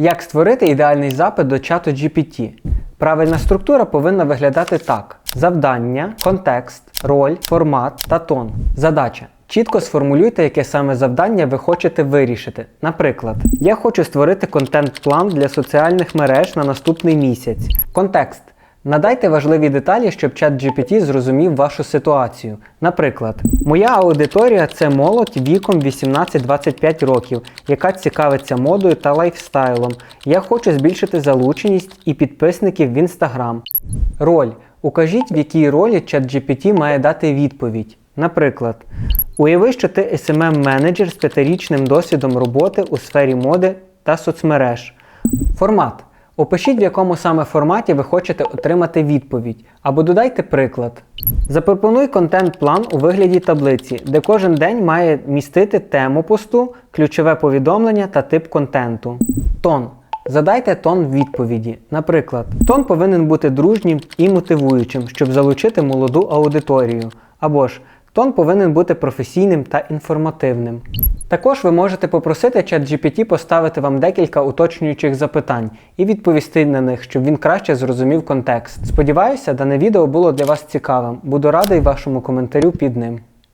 Як створити ідеальний запит до чату GPT? Правильна структура повинна виглядати так: завдання, контекст, роль, формат та тон. Задача. Чітко сформулюйте, яке саме завдання ви хочете вирішити. Наприклад, я хочу створити контент-план для соціальних мереж на наступний місяць. Контекст. Надайте важливі деталі, щоб чат GPT зрозумів вашу ситуацію. Наприклад, моя аудиторія це молодь віком 18-25 років, яка цікавиться модою та лайфстайлом. Я хочу збільшити залученість і підписників в Instagram. Роль. Укажіть, в якій ролі чат GPT має дати відповідь. Наприклад, уяви, що ти smm менеджер з п'ятирічним досвідом роботи у сфері моди та соцмереж. Формат. Опишіть, в якому саме форматі ви хочете отримати відповідь, або додайте приклад. Запропонуй контент-план у вигляді таблиці, де кожен день має містити тему посту, ключове повідомлення та тип контенту. Тон. Задайте тон відповіді. Наприклад, тон повинен бути дружнім і мотивуючим, щоб залучити молоду аудиторію. Або ж тон повинен бути професійним та інформативним. Також ви можете попросити ChatGPT поставити вам декілька уточнюючих запитань і відповісти на них, щоб він краще зрозумів контекст. Сподіваюся, дане відео було для вас цікавим. Буду радий вашому коментарю під ним.